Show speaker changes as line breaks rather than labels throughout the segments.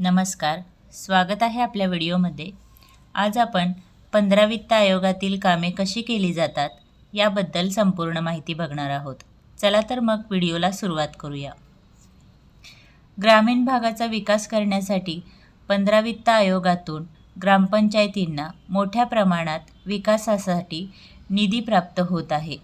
नमस्कार. स्वागत आहे आपल्या व्हिडिओमध्ये. आज आपण पंधरा वित्त आयोगातील कामे कशी केली जातात याबद्दल संपूर्ण माहिती बघणार आहोत. चला तर मग व्हिडिओला सुरुवात करूया. ग्रामीण भागाचा विकास करण्यासाठी पंधरा वित्त आयोगातून ग्रामपंचायतींना मोठ्या प्रमाणात विकासासाठी निधी प्राप्त होत आहे.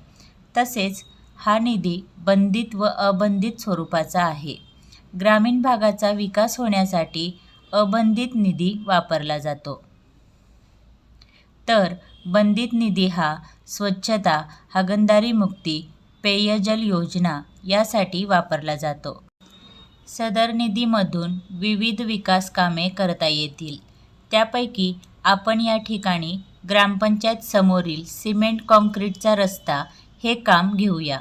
तसेच हा निधी बंधित व अबंधित स्वरूपाचा आहे. ग्रामीण भागाचा विकास होण्यासाठी अबंधित निधी वापरला जातो. तर बंधित निधी हा स्वच्छता हागणदारी मुक्ती पेयजल योजना यासाठी वापरला जातो. सदर निधीमधून विविध विकास कामे करता येतील. त्यापैकी आपण या ठिकाणी ग्रामपंचायत समोरील सिमेंट कॉन्क्रीटचा रस्ता हे काम घेऊया.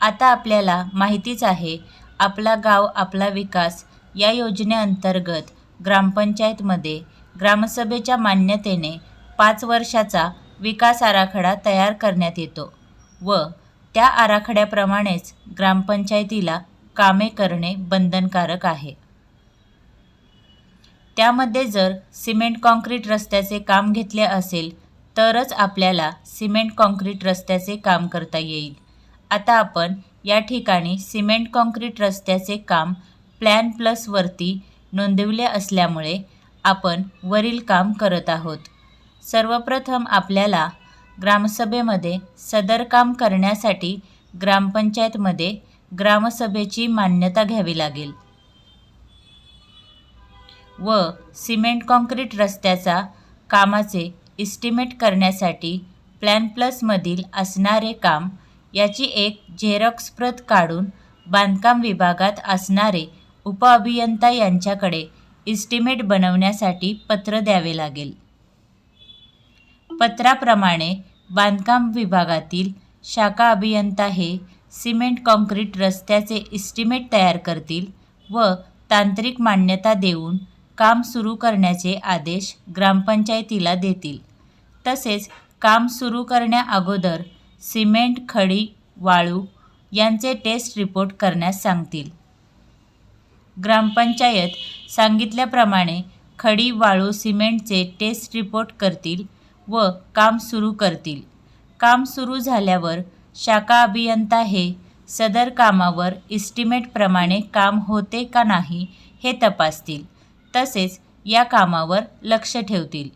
आता आपल्याला माहितीच आहे आपला गाव आपला विकास या योजनेअंतर्गत ग्रामपंचायतमध्ये ग्रामसभेच्या मान्यतेने पाच वर्षाचा विकास आराखडा तयार करण्यात येतो व त्या आराखड्याप्रमाणेच ग्रामपंचायतीला कामे करणे बंधनकारक आहे. त्यामध्ये जर सिमेंट कॉन्क्रीट रस्त्याचे काम घेतले असेल तरच आपल्याला सिमेंट कॉन्क्रीट रस्त्याचे काम करता येईल. आता आपण या ठिकाणी सिमेंट कॉन्क्रीट रस्त्याचे काम प्लॅन प्लसवरती नोंदविले असल्यामुळे आपण वरील काम करत आहोत. सर्वप्रथम आपल्याला ग्रामसभेमध्ये सदर काम करण्यासाठी ग्रामपंचायतमध्ये ग्रामसभेची मान्यता घ्यावी लागेल. व सिमेंट कॉन्क्रीट रस्त्याचा कामाचे इस्टिमेट करण्यासाठी प्लॅन प्लसमधील असणारे काम याची एक झेरॉक्स प्रत काढून बांधकाम विभागात असणारे उपअभियंता यांच्याकडे इस्टिमेट बनवण्यासाठी पत्र द्यावे लागेल. पत्राप्रमाणे बांधकाम विभागातील शाखा अभियंता हे सिमेंट काँक्रीट रस्त्याचे इस्टिमेट तयार करतील व तांत्रिक मान्यता देऊन काम सुरू करण्याचे आदेश ग्रामपंचायतीला देतील. तसेच काम सुरू करण्याअगोदर सिमेंट खडी वाळू यांचे टेस्ट रिपोर्ट करण्यास सांगतील. ग्रामपंचायत सांगितल्याप्रमाणे खडी वाळू सिमेंटचे टेस्ट रिपोर्ट करतील व काम सुरू करतील. काम सुरू झाल्यावर शाखा अभियंता हे सदर कामावर इस्टिमेटप्रमाणे काम होते का नाही हे तपासतील. तसेच या कामावर लक्ष ठेवतील.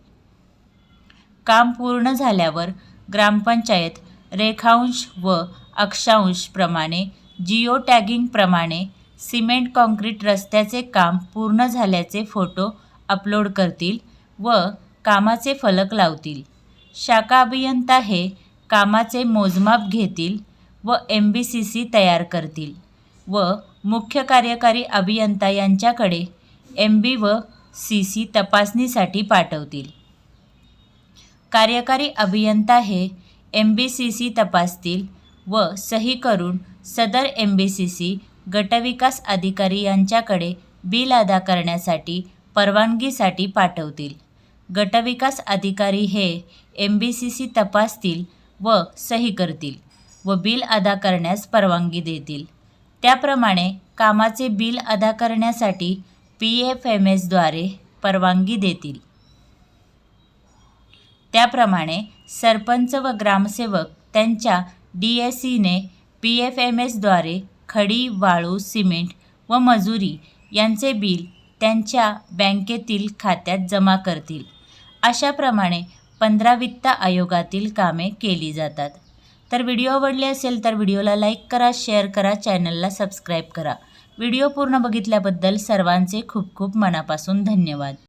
काम पूर्ण झाल्यावर ग्रामपंचायत रेखांश व अक्षांशप्रमाणे जिओ टॅगिंगप्रमाणे सिमेंट काँक्रीट रस्त्याचे काम पूर्ण झाल्याचे फोटो अपलोड करतील व कामाचे फलक लावतील. शाखा अभियंता हे कामाचे मोजमाप घेतील व एम बी सी सी तयार करतील व मुख्य कार्यकारी अभियंता यांच्याकडे एम बी व सी सी तपासणीसाठी पाठवतील. कार्यकारी अभियंता हे एम बी सी सी तपासतील व सही करून सदर एम बी सी सी गटविकास अधिकारी यांच्याकडे बिल अदा करण्यासाठी परवानगीसाठी पाठवतील. गटविकास अधिकारी हे एम बी सी सी तपासतील व सही करतील व बिल अदा करण्यास परवानगी देतील. त्याप्रमाणे कामाचे बिल अदा करण्यासाठी पी एफ एम एसद्वारे परवानगी देतील. त्याप्रमाणे सरपंच व ग्रामसेवक त्यांच्या डी एस सीने पी एफ एम एसद्वारे खडी वाळू सिमेंट व मजुरी यांचे बिल त्यांच्या बँकेतील खात्यात जमा करतील. अशाप्रमाणे पंधरा वित्त आयोगातील कामे केली जातात. तर व्हिडिओ आवडले असेल तर व्हिडिओला लाईक करा शेअर करा चॅनलला सबस्क्राईब करा. व्हिडिओ पूर्ण बघितल्याबद्दल सर्वांचे खूप खूप मनापासून धन्यवाद.